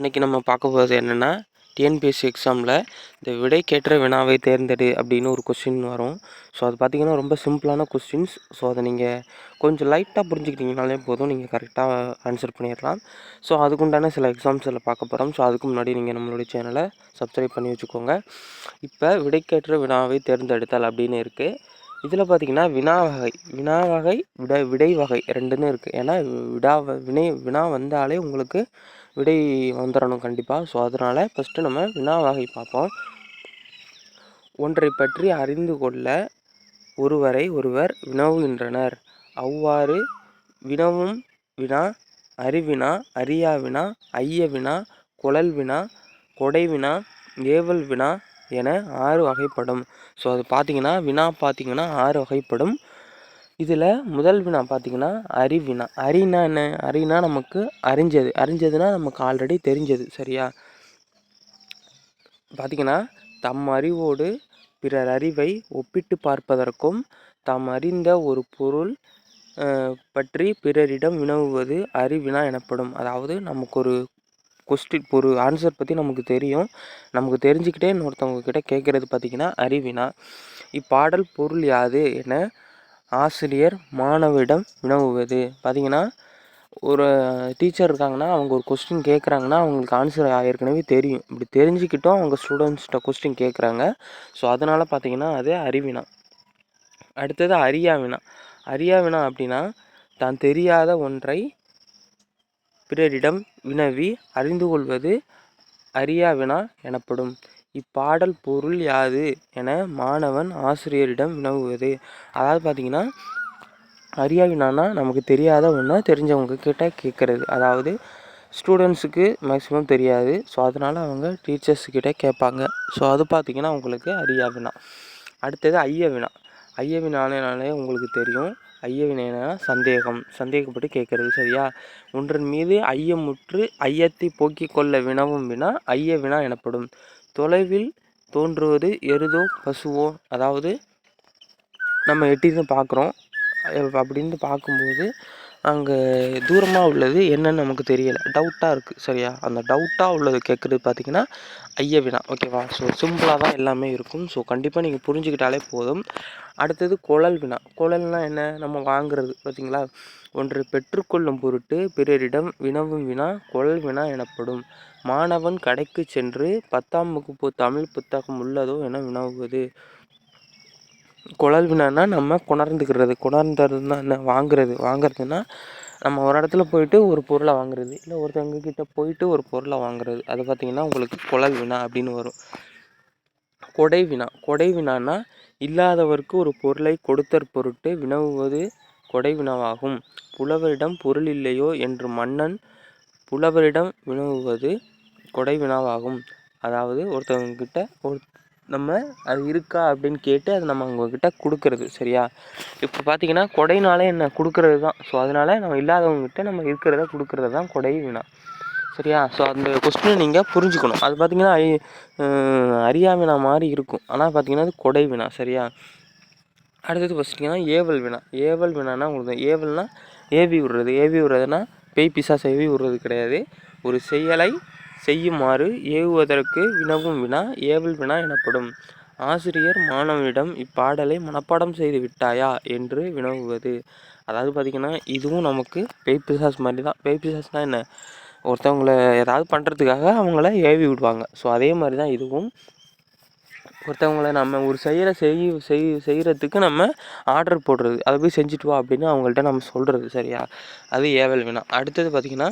இன்றைக்கி நம்ம பார்க்க போகிறது என்னென்னா டிஎன்பிஎஸ்சி எக்ஸாமில் இந்த விடைக்கேற்ற வினாவை தேர்ந்தெடு அப்படின்னு ஒரு கொஸ்டின் வரும். ஸோ அது பார்த்திங்கன்னா ரொம்ப சிம்பிளான கொஸ்டின்ஸ் ஸோ அதை நீங்கள் கொஞ்சம் லைட்டாக புரிஞ்சுக்கிட்டிங்கனாலே போதும். நீங்கள் கரெக்டாக ஆன்சர் பண்ணிடலாம். ஸோ அதுக்குண்டான சில எக்ஸாம்ஸில் பார்க்க போகிறோம் ஸோ அதுக்கு முன்னாடி நீங்கள் நம்மளுடைய சேனலை சப்ஸ்கிரைப் பண்ணி வச்சுக்கோங்க. இப்போ விடைக்கேற்ற வினாவை தேர்ந்தெடுத்தல் அப்படின்னு இருக்குது இதில் பார்த்திங்கன்னா வினா வகை வினா வகை விட விடை வகை ரெண்டுன்னு இருக்குது ஏன்னா விடா வினை வினா வந்தாலே உங்களுக்கு விடை வந்துடணும் கண்டிப்பாக ஸோ அதனால் ஃபஸ்ட்டு நம்ம வினா வகை பார்ப்போம். ஒன்றை பற்றி அறிந்து கொள்ள ஒருவரை ஒருவர் வினவுகின்றனர். அவ்வாறு வினவும் வினா அறிவினா அறியாவினா வினா ஐய வினா குழல் வினா கொடைவினா ஏவல் வினா என ஆறு வகைப்படும். ஸோ அது பார்த்தீங்கன்னா வினா பார்த்தீங்கன்னா ஆறு வகைப்படும். இதில் முதல் வினா பார்த்தீங்கன்னா அறிவினா அறினா என்ன? அறினா நமக்கு அறிஞ்சது. அறிஞ்சதுன்னா நமக்கு ஆல்ரெடி தெரிஞ்சது சரியா? பார்த்திங்கன்னா தம் அறிவோடு பிறர் அறிவை ஒப்பிட்டு பார்ப்பதற்கும் தாம் அறிந்த ஒரு பொருள் பற்றி பிறரிடம் வினவுவது அறிவினா எனப்படும். அதாவது நமக்கு ஒரு கொஸ்டின் ஒரு ஆன்சர் பற்றி நமக்கு தெரியும். நமக்கு தெரிஞ்சுக்கிட்டே இன்னொருத்தவங்கக்கிட்ட கேட்குறது பார்த்திங்கன்னா அறிவினா. இப்பாடல் பொருள் யாது என ஆசிரியர் மாணவரிடம் வினவுவது. பார்த்திங்கன்னா ஒரு டீச்சர் இருக்காங்கன்னா அவங்க ஒரு கொஸ்டின் கேட்குறாங்கன்னா அவங்களுக்கு ஆன்சர் ஏற்கனவே தெரியும். இப்படி தெரிஞ்சுக்கிட்டும் அவங்க ஸ்டூடெண்ட்ஸ்கிட்ட கொஸ்டின் கேட்குறாங்க ஸோ அதனால் பார்த்திங்கன்னா அது அறிவினா. அடுத்தது அரியா வினா அரியா வினா அப்படின்னா தான் தெரியாத ஒன்றை பிறரிடம் வினவி அறிந்து கொள்வது அரியா வினா எனப்படும். இப்பாடல் பொருள் யாது? என மாணவன் ஆசிரியரிடம் வினவுவது. அதாவது பார்த்திங்கன்னா அறியாவினானா நமக்கு தெரியாத ஒன்று தெரிஞ்சவங்க கிட்ட கேட்குறது அதாவது ஸ்டூடெண்ட்ஸுக்கு மேக்ஸிமம் தெரியாது. ஸோ அதனால் அவங்க டீச்சர்ஸ்கிட்ட கேட்பாங்க ஸோ அது பார்த்திங்கன்னா உங்களுக்கு அரியா வினா அடுத்தது ஐய வினா ஐய வினாலே உங்களுக்கு தெரியும். ஐய வினா சந்தேகம். சந்தேகப்பட்டு கேட்குறது. சரியா? ஒன்றன் மீது ஐயமுற்று ஐயத்தை போக்கிக் கொள்ள வினவும் வினா ஐய வினா எனப்படும். தொலைவில் தோன்றுவது எருதோ பசுவோ? அதாவது நம்ம எட்டிருந்து பார்க்குறோம். அப்படின்னு பார்க்கும்போது அங்கே தூரமாக உள்ளது என்னன்னு நமக்கு தெரியலை. டவுட்டாக இருக்குது சரியா? அந்த டவுட்டாக உள்ளது கேட்குறது பார்த்தீங்கன்னா ஐய வினா ஓகேவா ஸோ சிம்பிளாக தான் எல்லாமே இருக்கும். ஸோ கண்டிப்பாக நீங்கள் புரிஞ்சுக்கிட்டாலே போதும். அடுத்தது குழல் வினா. குழல்னால் என்ன? நம்ம வாங்குறது பார்த்தீங்களா ஒன்று பெற்றுக்கொள்ளும் பொருட்டு பிறரிடம் வினவும் வினா குழல் வினா எனப்படும். மாணவன் கடைக்கு சென்று பத்தாம் வகுப்பு தமிழ் புத்தகம் உள்ளதோ என வினவுவது. குழல் வினான்னா நம்ம கொணர்ந்துக்கிறது கொணர்ந்ததுன்னா என்ன வாங்குறது. வாங்குறதுன்னா நம்ம ஒரு இடத்துல போயிட்டு ஒரு பொருளை வாங்குறது. இல்லை ஒருத்தவங்க கிட்ட போயிட்டு ஒரு பொருளை வாங்குறது. அது பார்த்திங்கன்னா உங்களுக்கு குழல் வினா அப்படின்னு வரும். கொடை வினா கொடை வினான்னா இல்லாதவருக்கு ஒரு பொருளை கொடுத்தற் பொருட்டு வினவுவது கொடை வினாவாகும் புலவரிடம் பொருள் இல்லையோ என்று மன்னன் புலவரிடம் வினவுவது கொடை வினாவாகும் அதாவது ஒருத்தவங்க கிட்ட ஒரு நம்ம அது இருக்கா அப்படின்னு கேட்டு அதை நம்ம அவங்கக்கிட்ட கொடுக்குறது சரியா? இப்போ பார்த்தீங்கன்னா கொடைனாலே என்ன? கொடுக்குறது தான். ஸோ அதனால் நம்ம இல்லாதவங்ககிட்ட நம்ம இருக்கிறத கொடுக்குறது தான் கொடை வினா சரியா? ஸோ அந்த கொஸ்டினை நீங்கள் புரிஞ்சுக்கணும். அது பார்த்தீங்கன்னா அறியா வினா மாதிரி இருக்கும். ஆனால் பார்த்தீங்கன்னா அது கொடை வினா சரியா? அடுத்தது ஃபஸ்ட்டிங்கன்னா ஏவல் வினா ஏவல் வினானா உங்களுக்கு ஏவல்னால் ஏவி விடுறது. ஏவி விடுறதுனா பேய் பிசா ஏவி விடுறது கிடையாது. ஒரு செயலை செய்யுமாறு ஏவுவதற்கு வினவும் வினா ஏவல் வினா எனப்படும். ஆசிரியர் மாணவனிடம் இப்பாடலை மனப்பாடம் செய்து விட்டாயா என்று வினவுவது. அதாவது பார்த்திங்கன்னா இதுவும் நமக்கு பேய்பிசாஸ் மாதிரி தான் பேய்பிசாஸ்னால் என்ன? ஒருத்தவங்கள ஏதாவது பண்ணுறதுக்காக அவங்கள ஏவி விடுவாங்க. ஸோ அதே மாதிரி தான் இதுவும். ஒருத்தவங்கள நம்ம ஒரு செய்கிற செய் செய் செய்கிறதுக்கு நம்ம ஆர்டர் போடுறது. அதை போய் செஞ்சுட்டு வா அப்படின்னு அவங்கள்ட்ட நம்ம சொல்கிறது சரியா? அது ஏவல் வினா. அடுத்தது பார்த்திங்கன்னா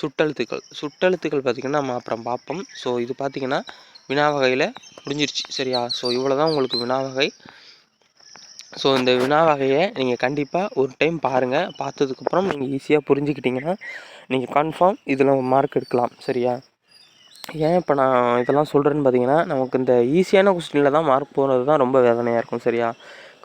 சுட்டெழுத்துக்கள். சுட்டெழுத்துக்கள் பார்த்திங்கன்னா நம்ம அப்புறம் பார்ப்போம். ஸோ இது பார்த்திங்கன்னா வினா வகையில் முடிஞ்சிருச்சு. சரியா? ஸோ இவ்வளோ தான் உங்களுக்கு வினா வகை. ஸோ இந்த வினா வகையை நீங்கள் கண்டிப்பாக ஒரு டைம் பாருங்கள் பார்த்ததுக்கப்புறம் நீங்கள் ஈஸியாக புரிஞ்சுக்கிட்டிங்கன்னா நீங்கள் கன்ஃபார்ம் இதில் மார்க் எடுக்கலாம். சரியா? ஏன் இப்போ நான் இதெல்லாம் சொல்கிறேன்னு பார்த்தீங்கன்னா நமக்கு இந்த ஈஸியான கொஸ்டினில் தான் மார்க் போகிறது தான் ரொம்ப வேதனையாக இருக்கும். சரியா?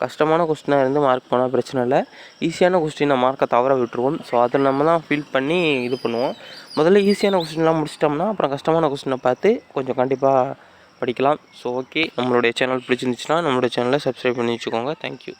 கஷ்டமான கொஸ்டினாக இருந்து மார்க் போனால் பிரச்சனை இல்லை. ஈஸியான கொஸ்டினை மார்க்கை தவற விட்டுருவோம். ஸோ அதில் நம்ம தான் ஃபீல் பண்ணி இது பண்ணுவோம். முதல்ல ஈஸியான கொஸ்டின்லாம் முடிச்சிட்டோம்னா அப்புறம் கஷ்டமான கொஸ்டினை பார்த்து கொஞ்சம் கண்டிப்பாக படிக்கலாம். ஸோ ஓகே நம்மளுடைய சேனல் பிடிச்சிருந்துச்சுன்னா நம்மளுடைய சேனலை சப்ஸ்கிரைப் பண்ணி வச்சுக்கோங்க. தேங்க்யூ